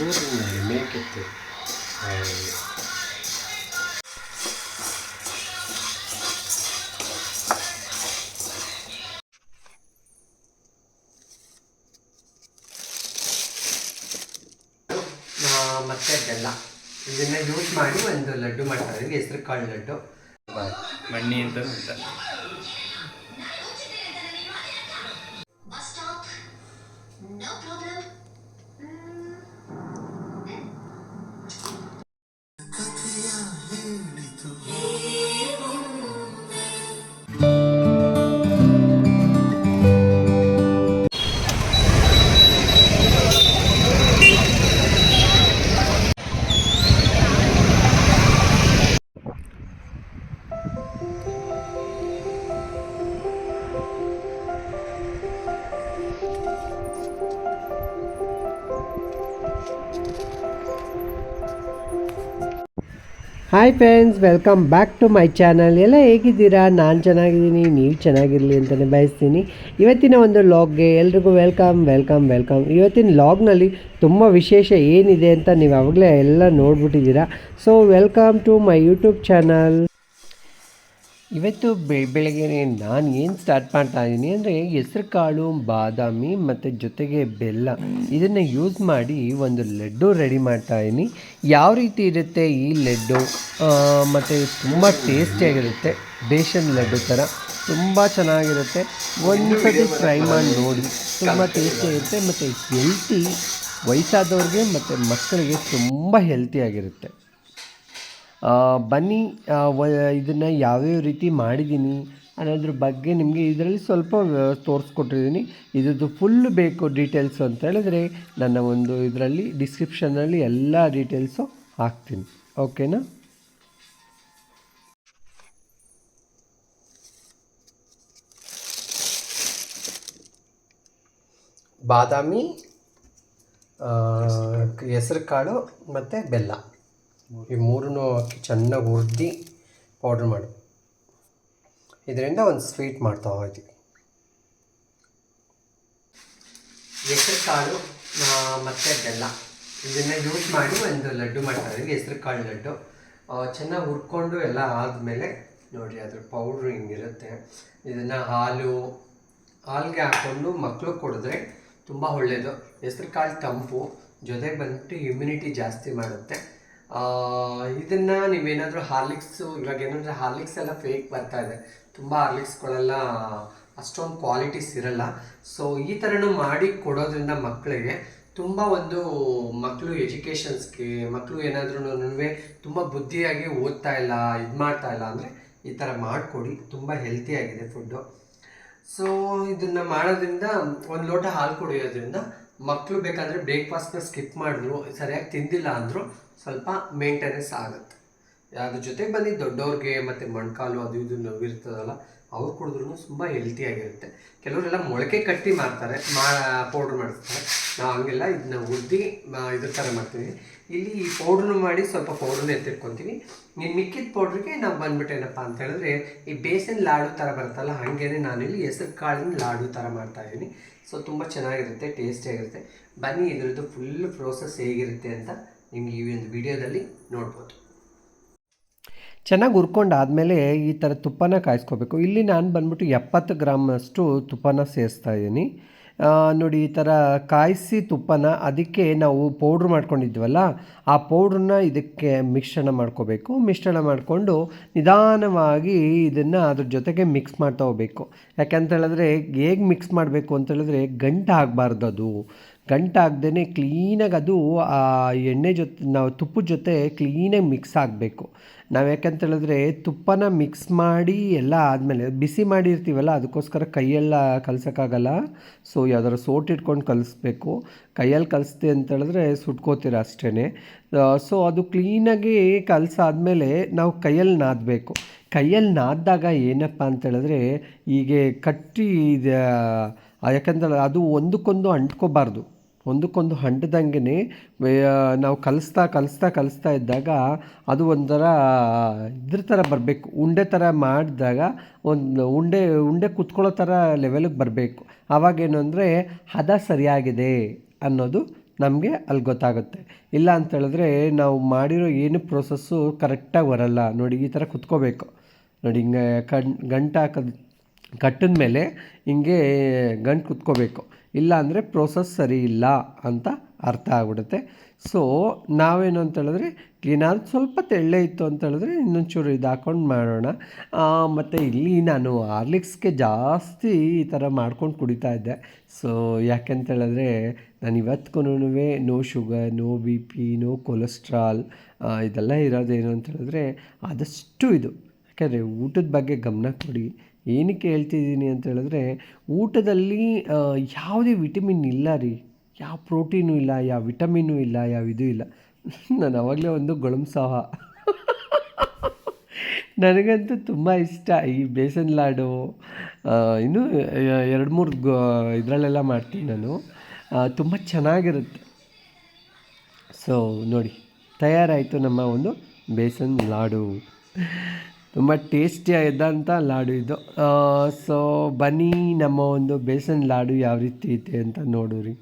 ದೂರದಲ್ಲಿ ಮೇಕೆತ್ತು ಮತ್ತೆ ಬೆಲ್ಲ ಇದನ್ನ ಯೂಸ್ ಮಾಡಿ ಒಂದು ಲಡ್ಡು ಮಾಡ್ತಾರೆ ಹೆಸರು ಕಾಳು ಲಡ್ಡು ಮಣ್ಣಿ ಅಂತ stop. No problem. Hi friends welcome back to my channel ಎಲ್ಲ ಹೇಗಿದ್ದೀರಾ? ನಾನು ಚೆನ್ನಾಗಿದ್ದೀನಿ, ನೀವು ಚೆನ್ನಾಗಿರಲಿ ಅಂತಲೇ ಬಯಸ್ತೀನಿ. ಇವತ್ತಿನ ಒಂದು ಲಾಗ್ಗೆ ಎಲ್ರಿಗೂ ವೆಲ್ಕಮ್ ವೆಲ್ಕಮ್ ವೆಲ್ಕಮ್ ಇವತ್ತಿನ ಲಾಗ್ನಲ್ಲಿ ತುಂಬ ವಿಶೇಷ ಏನಿದೆ ಅಂತ ನೀವು ಆವಾಗಲೇ ಎಲ್ಲ ನೋಡ್ಬಿಟ್ಟಿದ್ದೀರಾ. So welcome to my YouTube channel ಇವತ್ತು ಬೆ ಬೆಳಗ್ಗೆ ನಾನು ಏನು ಸ್ಟಾರ್ಟ್ ಮಾಡ್ತಾ ಇದ್ದೀನಿ ಅಂದರೆ ಹೆಸ್ರು ಕಾಳು, ಬಾದಾಮಿ ಮತ್ತು ಜೊತೆಗೆ ಬೆಲ್ಲ. ಇದನ್ನು ಯೂಸ್ ಮಾಡಿ ಒಂದು ಲಡ್ಡು ರೆಡಿ ಮಾಡ್ತಾ ಇದ್ದೀನಿ ಯಾವ ರೀತಿ ಇರುತ್ತೆ ಈ ಲಡ್ಡು? ಮತ್ತು ತುಂಬ ಟೇಸ್ಟಿಯಾಗಿರುತ್ತೆ ಬೇಷನ್ ಲಡ್ಡು ಥರ ತುಂಬ ಚೆನ್ನಾಗಿರುತ್ತೆ. ಒಂದು ಸತಿ ಟ್ರೈ ಮಾಡಿ ನೋಡಿ. ತುಂಬ ಟೇಸ್ಟಿಯಾಗಿರುತ್ತೆ ಮತ್ತು ಹೆಲ್ತಿ ವಯಸ್ಸಾದವ್ರಿಗೆ ಮತ್ತು ಮಕ್ಕಳಿಗೆ ತುಂಬ ಹೆಲ್ತಿಯಾಗಿರುತ್ತೆ ಬನ್ನಿ ಇದನ್ನು ಯಾವ್ಯಾವ ರೀತಿ ಮಾಡಿದ್ದೀನಿ ಅನ್ನೋದ್ರ ಬಗ್ಗೆ ನಿಮಗೆ ಇದರಲ್ಲಿ ಸ್ವಲ್ಪ ತೋರಿಸ್ಕೊಟ್ಟಿದ್ದೀನಿ ಇದ್ರದ್ದು ಫುಲ್ ಬೇಕು ಡೀಟೇಲ್ಸು ಅಂತ ಹೇಳಿದ್ರೆ ನನ್ನ ಒಂದು ಇದರಲ್ಲಿ ಡಿಸ್ಕ್ರಿಪ್ಷನಲ್ಲಿ ಎಲ್ಲ ಡೀಟೇಲ್ಸು ಹಾಕ್ತೀನಿ. ಓಕೆನಾ ಬಾದಾಮಿ ಹೆಸರು ಕಾಳು ಮತ್ತು ಬೆಲ್ಲ. ಈ ಮೂರನ್ನು ಹಾಕಿ ಚೆನ್ನಾಗಿ ಹುರಿದು ಪೌಡ್ರ್ ಮಾಡು. ಇದರಿಂದ ಒಂದು ಸ್ವೀಟ್ ಮಾಡ್ತಾ ಹೋಗ್ತೀವಿ ಹೆಸರು ಕಾಳು ಮತ್ತು ಬೆಲ್ಲ. ಇದನ್ನು ಯೂಸ್ ಮಾಡಿ ಒಂದು ಲಡ್ಡು ಮಾಡ್ತಾ ಇದ್ದೀವಿ ಕಾಳು ಲಡ್ಡು. ಚೆನ್ನಾಗಿ ಹುರ್ಕೊಂಡು ಎಲ್ಲ ಆದಮೇಲೆ ನೋಡಿ, ಅದ್ರ ಪೌಡ್ರ್ ಹಿಂಗಿರುತ್ತೆ. ಇದನ್ನು ಹಾಲು, ಹಾಲಿಗೆ ಹಾಕ್ಕೊಂಡು ಮಕ್ಕಳು ಕುಡಿದ್ರೆ ತುಂಬ ಒಳ್ಳೆಯದು ಹೆಸರು ಕಾಳು ತಂಪು, ಜೊತೆಗೆ ಬಂದ್ಬಿಟ್ಟು ಇಮ್ಯುನಿಟಿ ಜಾಸ್ತಿ ಮಾಡುತ್ತೆ. ಇದನ್ನ ನೀವೇನಾದರೂ ಹಾರ್ಲಿಕ್ಸು, ಇವಾಗ ಏನಂದರೆ ಹಾರ್ಲಿಕ್ಸ್ ಎಲ್ಲ ಫೇಕ್ ಬರ್ತಾ ಇದೆ. ತುಂಬ ಹಾರ್ಲಿಕ್ಸ್ಗಳೆಲ್ಲ ಅಷ್ಟೊಂದು ಕ್ವಾಲಿಟೀಸ್ ಇರಲ್ಲ. ಸೊ ಈ ಥರನೂ ಮಾಡಿ ಕೊಡೋದ್ರಿಂದ ಮಕ್ಕಳಿಗೆ ತುಂಬ ಒಂದು ಮಕ್ಕಳು ಎಜುಕೇಷನ್ಸ್ಗೆ ಮಕ್ಕಳು ಏನಾದ್ರೂ ತುಂಬ ಬುದ್ಧಿಯಾಗಿ ಓದ್ತಾ ಇಲ್ಲ, ಇದು ಮಾಡ್ತಾ ಇಲ್ಲ ಅಂದರೆ ಈ ಥರ ಮಾಡಿಕೊಡಿ. ತುಂಬ ಹೆಲ್ತಿಯಾಗಿದೆ ಫುಡ್ಡು ಸೊ ಇದನ್ನ ಮಾಡೋದ್ರಿಂದ ಒಂದು ಲೋಟ ಹಾಲು ಕುಡಿಯೋದ್ರಿಂದ ಮಕ್ಕಳು ಬೇಕಾದರೆ ಬ್ರೇಕ್ಫಾಸ್ಟ್ನ ಸ್ಕಿಪ್ ಮಾಡಿದ್ರು, ಸರಿಯಾಗಿ ತಿಂದಿಲ್ಲ ಅಂದರೂ ಸ್ವಲ್ಪ ಮೇಂಟೆನೆನ್ಸ್ ಆಗುತ್ತೆ. ಅದ್ರ ಜೊತೆಗೆ ಬಂದು ದೊಡ್ಡವ್ರಿಗೆ ಮತ್ತು ಮೊಣಕಾಲು ಅದು ಇದು ನೋವಿರ್ತದಲ್ಲ ಅವ್ರು ಕುಡಿದ್ರೂ ತುಂಬ ಹೆಲ್ತಿಯಾಗಿರುತ್ತೆ ಕೆಲವರೆಲ್ಲ ಮೊಳಕೆ ಕಟ್ಟಿ ಮಾಡ್ತಾರೆ, ಮಾ ಪೌಡ್ರ್ ಮಾಡಿಸ್ತಾರೆ. ನಾವು ಹಂಗೆಲ್ಲ ಇದನ್ನ ಉದ್ದಿ ಇದ್ರ ಥರ ಮಾಡ್ತೀವಿ. ಇಲ್ಲಿ ಈ ಪೌಡ್ರನ್ನ ಮಾಡಿ ಸ್ವಲ್ಪ ಪೌಡ್ರನ್ನ ಎತ್ತಿಟ್ಕೊತೀವಿ. ನೀನು ಮಿಕ್ಕಿದ ಪೌಡ್ರಿಗೆ ನಾವು ಬಂದ್ಬಿಟ್ಟು ಏನಪ್ಪ ಅಂತ ಹೇಳಿದ್ರೆ, ಈ ಬೇಸನ್ ಲಾಡು ಥರ ಬರುತ್ತಲ್ಲ, ಹಾಗೇನೆ ನಾನಿಲ್ಲಿ ಹೆಸರು ಕಾಳಿನ ಲಾಡು ಥರ ಮಾಡ್ತಾ ಇದ್ದೀನಿ ಸೊ ತುಂಬ ಚೆನ್ನಾಗಿರುತ್ತೆ ಟೇಸ್ಟಿಯಾಗಿರುತ್ತೆ ಬನ್ನಿ, ಇದರದ್ದು ಫುಲ್ ಪ್ರೋಸೆಸ್ ಹೇಗಿರುತ್ತೆ ಅಂತ ನಿಮಗೆ ಈ ಒಂದು ವಿಡಿಯೋದಲ್ಲಿ ನೋಡ್ಬೋದು. ಚೆನ್ನಾಗಿ ಹುರ್ಕೊಂಡಾದಮೇಲೆ ಈ ಥರ ತುಪ್ಪನ ಕಾಯಿಸ್ಕೋಬೇಕು. ಇಲ್ಲಿ ನಾನು ಬಂದ್ಬಿಟ್ಟು ಎಪ್ಪತ್ತು ಗ್ರಾಮಷ್ಟು ತುಪ್ಪನ ಸೇರಿಸ್ತಾ ಇದ್ದೀನಿ ನೋಡಿ, ಈ ಥರ ಕಾಯಿಸಿ ತುಪ್ಪನ ಅದಕ್ಕೆ ನಾವು ಪೌಡ್ರ್ ಮಾಡ್ಕೊಂಡಿದ್ವಲ್ಲ, ಆ ಪೌಡ್ರನ್ನ ಇದಕ್ಕೆ ಮಿಶ್ರಣ ಮಾಡ್ಕೋಬೇಕು. ಮಿಶ್ರಣ ಮಾಡಿಕೊಂಡು ನಿಧಾನವಾಗಿ ಇದನ್ನು ಅದ್ರ ಜೊತೆಗೆ ಮಿಕ್ಸ್ ಮಾಡ್ತಾ ಹೋಗ್ಬೇಕು. ಯಾಕೆಂತ ಹೇಳಿದ್ರೆ ಹೇಗೆ ಮಿಕ್ಸ್ ಮಾಡಬೇಕು ಅಂತ ಹೇಳಿದ್ರೆ ಗಂಟು ಆಗಬಾರ್ದು ಅದು. ಗಂಟಾಗ್ದೇ ಕ್ಲೀನಾಗಿ ಅದು ಆ, ಎಣ್ಣೆ ಜೊತೆ, ನಾವು ತುಪ್ಪದ ಜೊತೆ ಕ್ಲೀನಾಗಿ ಮಿಕ್ಸ್ ಆಗಬೇಕು. ನಾವು ಯಾಕಂತ ಹೇಳಿದ್ರೆ ತುಪ್ಪನ ಮಿಕ್ಸ್ ಮಾಡಿ ಎಲ್ಲ ಆದಮೇಲೆ, ಬಿಸಿ ಮಾಡಿರ್ತೀವಲ್ಲ, ಅದಕ್ಕೋಸ್ಕರ ಕೈಯೆಲ್ಲ ಕಲಸೋಕ್ಕಾಗಲ್ಲ. ಸೊ ಯಾವ್ದಾರು ಸೋಟ್ ಇಟ್ಕೊಂಡು ಕಲಿಸ್ಬೇಕು. ಕೈಯಲ್ಲಿ ಕಲಿಸ್ದೆ ಅಂತ ಹೇಳಿದ್ರೆ ಸುಟ್ಕೋತೀರ ಅಷ್ಟೇ ಸೊ, ಅದು ಕ್ಲೀನಾಗಿ ಕಲಸಾದ್ಮೇಲೆ ನಾವು ಕೈಯಲ್ಲಿ ನಾದಬೇಕು. ಕೈಯಲ್ಲಿ ನಾದಿದಾಗ ಏನಪ್ಪ ಅಂತೇಳಿದ್ರೆ ಹೀಗೆ ಕಟ್ಟಿ ಇದು ಅದು ಒಂದಕ್ಕೊಂದು ಅಂಟ್ಕೋಬಾರ್ದು. ಒಂದಕ್ಕೊಂದು ಅಂಟ್ದಂಗೆ ನಾವು ಕಲಿಸ್ತಾ ಕಲಿಸ್ತಾ ಕಲಿಸ್ತಾ ಇದ್ದಾಗ ಅದು ಒಂಥರ ಇದ್ರ ಥರ ಬರಬೇಕು. ಉಂಡೆ ಥರ ಮಾಡಿದಾಗ ಒಂದು ಉಂಡೆ ಉಂಡೆ ಕುತ್ಕೊಳ್ಳೋ ಥರ ಲೆವೆಲಿಗೆ ಬರಬೇಕು. ಆವಾಗೇನು ಅಂದರೆ ಹದ ಸರಿಯಾಗಿದೆ ಅನ್ನೋದು ನಮಗೆ ಅಲ್ಲಿ ಗೊತ್ತಾಗುತ್ತೆ. ಇಲ್ಲ ಅಂತೇಳಿದ್ರೆ ನಾವು ಮಾಡಿರೋ ಏನು ಪ್ರೋಸೆಸ್ಸು ಕರೆಕ್ಟಾಗಿ ಬರಲ್ಲ. ನೋಡಿ ಈ ಥರ ಕುತ್ಕೋಬೇಕು. ನೋಡಿ ಹಿಂಗೆ ಕಣ್, ಗಂಟು ಹಾಕೋದು ಕಟ್ಟಿದ ಮೇಲೆ ಹಿಂಗೆ ಗಂಟು ಕುತ್ಕೋಬೇಕು. ಇಲ್ಲ ಅಂದರೆ ಪ್ರೋಸೆಸ್ ಸರಿ ಇಲ್ಲ ಅಂತ ಅರ್ಥ ಆಗ್ಬಿಡುತ್ತೆ. ಸೊ ನಾವೇನು ಅಂತ ಹೇಳಿದ್ರೆ, ಏನಾದ್ರು ಸ್ವಲ್ಪ ತೆಳ್ಳೆ ಇತ್ತು ಅಂತ ಹೇಳಿದ್ರೆ ಇನ್ನೊಂಚೂರು ಇದು ಹಾಕೊಂಡು ಮಾಡೋಣ. ಮತ್ತು ಇಲ್ಲಿ ನಾನು ಹಾರ್ಲಿಕ್ಸ್ಗೆ ಜಾಸ್ತಿ ಈ ಥರ ಮಾಡ್ಕೊಂಡು ಕುಡಿತಾ ಇದ್ದೆ. ಸೊ ಯಾಕೆಂತ ಹೇಳಿದ್ರೆ, ನಾನು ಇವತ್ತಿಗೂ no sugar no B P no cholesterol ಇದೆಲ್ಲ ಇರೋದೇನು ಅಂತ ಹೇಳಿದ್ರೆ, ಆದಷ್ಟು ಇದು. ಯಾಕೆಂದರೆ ಊಟದ ಬಗ್ಗೆ ಗಮನ ಕೊಡಿ. ಏನಕ್ಕೆ ಹೇಳ್ತಿದ್ದೀನಿ ಅಂತ ಹೇಳಿದ್ರೆ, ಊಟದಲ್ಲಿ ಯಾವುದೇ ವಿಟಮಿನ್ ಇಲ್ಲ ರೀ. ಯಾವ ಪ್ರೋಟೀನು ಇಲ್ಲ, ಯಾವ ವಿಟಮಿನು ಇಲ್ಲ, ಯಾವ ಇದು ಇಲ್ಲ. ನಾನು ಆವಾಗಲೇ ಒಂದು ಗೊಳಂಸಹ ನನಗಂತೂ ತುಂಬ ಇಷ್ಟ. ಈ ಬೇಸನ್ ಲಾಡು ಇನ್ನೂ ಎರಡು ಮೂರು ಇದರಲ್ಲೆಲ್ಲ ಮಾಡ್ತೀನಿ ನಾನು. ತುಂಬ ಚೆನ್ನಾಗಿರುತ್ತೆ. ಸೊ ನೋಡಿ, ತಯಾರಾಯಿತು ನಮ್ಮ ಒಂದು ಬೇಸನ್ ಲಾಡು. ತುಂಬ ಟೇಸ್ಟಿಯಾದಂಥ ಲಾಡು ಇದು. ಸೊ ಬನ್ನಿ ನಮ್ಮ ಒಂದು ಬೇಸನ್ ಲಾಡು ಯಾವ ರೀತಿ ಐತೆ ಅಂತ ನೋಡೋರಿ.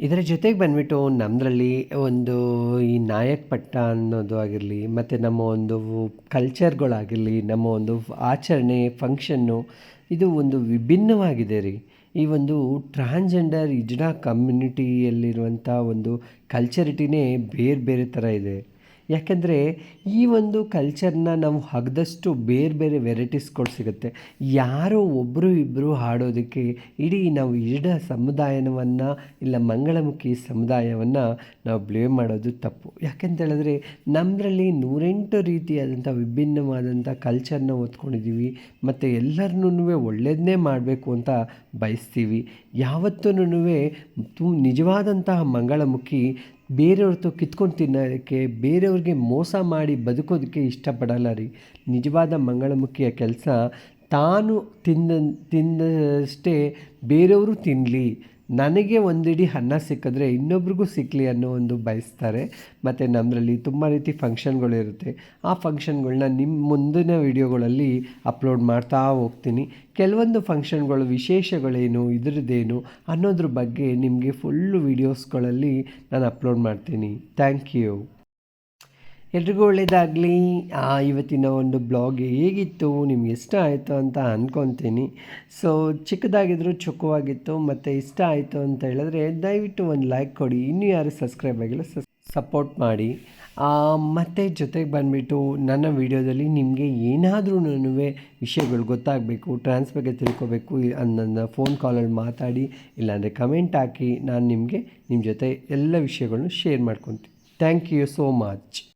ಇದರ ಜೊತೆಗೆ ಬಂದ್ಬಿಟ್ಟು ನಮ್ಮದ್ರಲ್ಲಿ ಒಂದು ಈ ನಾಯಕ್ ಪಟ್ಟ ಅನ್ನೋದು ಆಗಿರಲಿ, ಮತ್ತು ನಮ್ಮ ಒಂದು ಕಲ್ಚರ್ಗಳಾಗಿರಲಿ ನಮ್ಮ ಒಂದು ಆಚರಣೆ ಫಂಕ್ಷನ್ನು ಇದು ಒಂದು ವಿಭಿನ್ನವಾಗಿದೆ ರೀ. ಈ ಒಂದು ಟ್ರಾನ್ಸ್ಜೆಂಡರ್ ಇಜ್ಡಾ ಕಮ್ಯುನಿಟಿಯಲ್ಲಿರುವಂಥ ಒಂದು ಕಲ್ಚರಿಟಿನೇ ಬೇರೆ ಬೇರೆ ಥರ ಇದೆ. ಯಾಕೆಂದರೆ ಈ ಒಂದು ಕಲ್ಚರ್ನ ನಾವು ಹಗ್ದಷ್ಟು ಬೇರೆ ಬೇರೆ ವೆರೈಟೀಸ್ಗಳು ಸಿಗುತ್ತೆ. ಯಾರೋ ಒಬ್ಬರು ಇಬ್ಬರು ಹಾಡೋದಕ್ಕೆ ಇಡೀ ನಾವು ಇಡ ಸಮುದಾಯವನ್ನು ಇಲ್ಲ ಮಂಗಳಮುಖಿ ಸಮುದಾಯವನ್ನು ನಾವು ಬ್ಲೇಮ್ ಮಾಡೋದು ತಪ್ಪು. ಯಾಕೆಂತ ಹೇಳಿದ್ರೆ ನಮ್ಮದ್ರಲ್ಲಿ ನೂರೆಂಟು ರೀತಿಯಾದಂಥ ವಿಭಿನ್ನವಾದಂಥ ಕಲ್ಚರ್ನ ಓದ್ಕೊಂಡಿದ್ದೀವಿ ಮತ್ತು ಎಲ್ಲರನ್ನೂ ಒಳ್ಳೇದನ್ನೇ ಮಾಡಬೇಕು ಅಂತ ಬಯಸ್ತೀವಿ. ಯಾವತ್ತೂ ತು ನಿಜವಾದಂತಹ ಮಂಗಳಮುಖಿ ಬೇರೆಯವ್ರ ಹತ್ರ ಕಿತ್ಕೊಂಡು ತಿನ್ನೋದಕ್ಕೆ, ಬೇರೆಯವ್ರಿಗೆ ಮೋಸ ಮಾಡಿ ಬದುಕೋದಕ್ಕೆ ಇಷ್ಟಪಡಲ್ಲ ರೀ. ನಿಜವಾದ ಮಂಗಳಮುಖಿಯ ಕೆಲಸ ತಾನು ತಿಂದ, ತಿಂದಷ್ಟೇ ಬೇರೆಯವರು ತಿನ್ನಲಿ ನನಗೆ ಒಂದಿಡಿ ಅನ್ನ ಸಿಕ್ಕಿದ್ರೆ ಇನ್ನೊಬ್ರಿಗೂ ಸಿಕ್ಕಲಿ ಅನ್ನೋ ಒಂದು ಬಯಸ್ತಾರೆ. ಮತ್ತು ನಮ್ಮಲ್ಲಿ ತುಂಬ ರೀತಿ ಫಂಕ್ಷನ್ಗಳಿರುತ್ತೆ ಆ ಫಂಕ್ಷನ್ಗಳನ್ನ ನಿಮ್ಮ ಮುಂದಿನ ವಿಡಿಯೋಗಳಲ್ಲಿ ಅಪ್ಲೋಡ್ ಮಾಡ್ತಾ ಹೋಗ್ತೀನಿ. ಕೆಲವೊಂದು ಫಂಕ್ಷನ್ಗಳು ವಿಶೇಷಗಳೇನು, ಇದ್ರದ್ದೇನು ಅನ್ನೋದ್ರ ಬಗ್ಗೆ ನಿಮಗೆ ಫುಲ್ಲು ವೀಡಿಯೋಸ್ಗಳಲ್ಲಿ ನಾನು ಅಪ್ಲೋಡ್ ಮಾಡ್ತೀನಿ. ಥ್ಯಾಂಕ್ ಯು ಎಲ್ರಿಗೂ ಒಳ್ಳೆಯದಾಗಲಿ ಇವತ್ತಿನ ಒಂದು ಬ್ಲಾಗ್ ಹೇಗಿತ್ತು, ನಿಮ್ಗೆ ಇಷ್ಟ ಆಯಿತು ಅಂತ ಅಂದ್ಕೊತೀನಿ ಸೊ ಚಿಕ್ಕದಾಗಿದ್ದರೂ ಚೊಕ್ಕವಾಗಿತ್ತು ಮತ್ತು ಇಷ್ಟ ಆಯಿತು ಅಂತ ಹೇಳಿದ್ರೆ ದಯವಿಟ್ಟು ಒಂದು ಲೈಕ್ ಕೊಡಿ. ಇನ್ನೂ ಯಾರು ಸಬ್ಸ್ಕ್ರೈಬ್ ಆಗಿಲ್ಲ ಸಪೋರ್ಟ್ ಮಾಡಿ. ಮತ್ತು ಜೊತೆಗೆ ಬಂದುಬಿಟ್ಟು ನನ್ನ ವಿಡಿಯೋದಲ್ಲಿ ನಿಮಗೆ ಏನಾದ್ರೂ ವಿಷಯಗಳು ಗೊತ್ತಾಗಬೇಕು ಟ್ರಾನ್ಸ್ ಬಗ್ಗೆ ತಿಳ್ಕೊಬೇಕು ನನ್ನ ಫೋನ್ ಕಾಲಲ್ಲಿ ಮಾತಾಡಿ, ಇಲ್ಲಾಂದರೆ ಕಮೆಂಟ್ ಹಾಕಿ, ನಾನು ನಿಮಗೆ ನಿಮ್ಮ ಜೊತೆ ಎಲ್ಲ ವಿಷಯಗಳನ್ನು ಶೇರ್ ಮಾಡ್ಕೊತೀನಿ. Thank you so much